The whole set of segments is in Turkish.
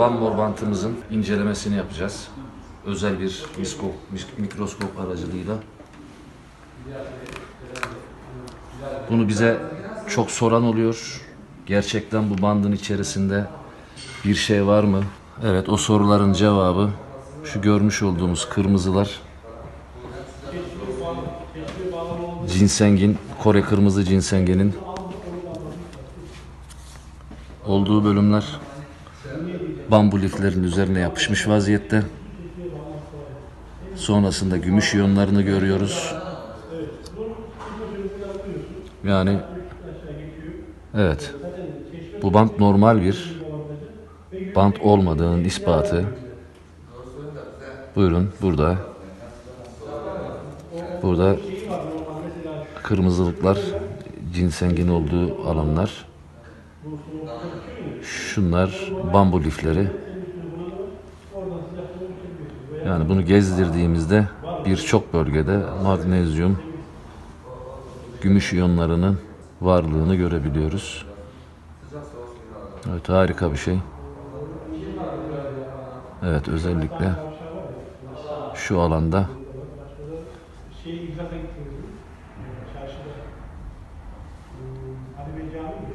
Van Mor bantımızın incelemesini yapacağız. Özel bir miskop, mikroskop aracılığıyla. Bunu bize çok soran oluyor. Gerçekten bu bandın içerisinde bir şey var mı? Evet o soruların cevabı şu görmüş olduğumuz kırmızılar. Ginsengin, Kore kırmızı ginsenginin olduğu bölümler bambu liflerin üzerine yapışmış vaziyette. Sonrasında gümüş iyonlarını görüyoruz. Yani evet bu bant normal bir bant olmadığının ispatı. Buyurun burada. Burada kırmızılıklar ginsengin olduğu alanlar. Şunlar bambu lifleri. Yani bunu gezdirdiğimizde birçok bölgede magnezyum, gümüş iyonlarının varlığını görebiliyoruz. Evet harika bir şey. Evet özellikle şu alanda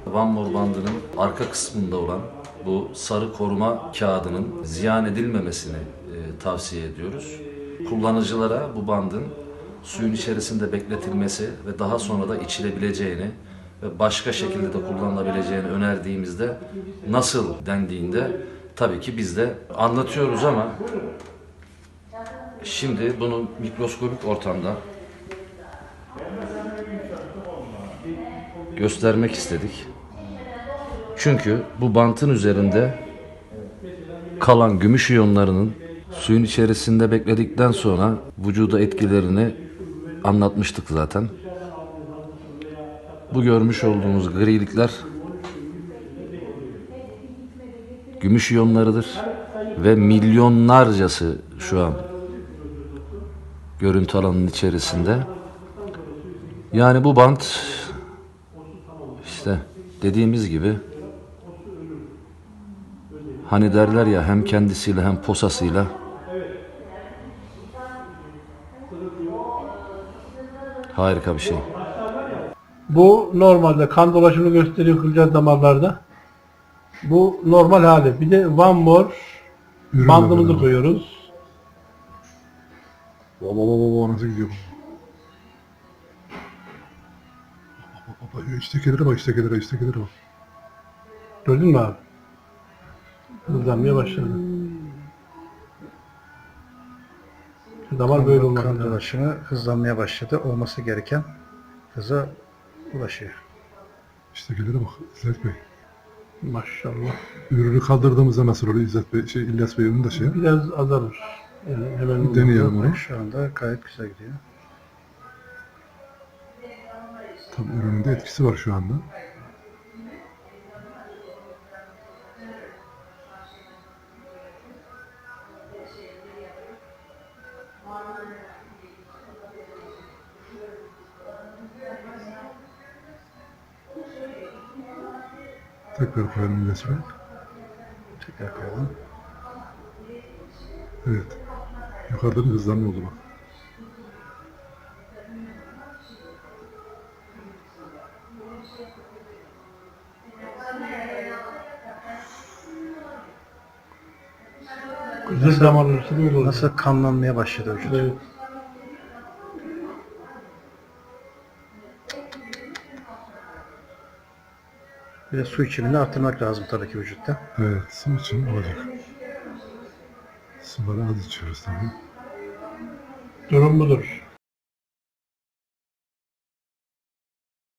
Van Mor bandının arka kısmında olan bu sarı koruma kağıdının ziyan edilmemesini e, tavsiye ediyoruz. Kullanıcılara bu bandın suyun içerisinde bekletilmesi ve daha sonra da içilebileceğini ve başka şekilde de kullanılabileceğini önerdiğimizde nasıl dendiğinde tabii ki biz de anlatıyoruz ama şimdi bunu mikroskopik ortamda göstermek istedik. Çünkü bu bantın üzerinde kalan gümüş iyonlarının suyun içerisinde bekledikten sonra vücuda etkilerini anlatmıştık zaten. Bu görmüş olduğumuz grilikler gümüş iyonlarıdır ve milyonlarcası şu an görüntü alanının içerisinde. Yani bu bant dediğimiz gibi hani derler ya hem kendisiyle hem posasıyla harika bir şey. Bu normalde kan dolaşımını gösteriyor kılcal damarlarda. Bu normal hali. Bir de one more Ürün bandımızı koyuyoruz. Baba baba baba nasıl gidiyor Baba iştekelere bak iştekelere iştekelere bak. Gördün mü abi? Hızlanmaya başladı. Şu damar böyle olmalı. Kan dolaşımı hızlanmaya başladı. Olması gereken hıza ulaşıyor. İştekelere bak İzzet Bey. Maşallah. Ürünü kaldırdığımızda nasıl oluyor İzzet Bey, şey İlyas Bey'in de şey. Biraz azalır. Yani hemen Deneyelim onu. Şu anda gayet güzel gidiyor. Tabii ürünün de etkisi var şu anda. Tekrar koyalım Bey. Tekrar koyalım. Evet. Yukarıda bir hızlanma oldu bak. Damarlar arası böyle olur. Nasıl kanlanmaya başladı vücut. Evet. Bir de su içimini arttırmak lazım tabii ki vücutta. Evet, su için olacak. Suları az içiyoruz tabii. Durum budur.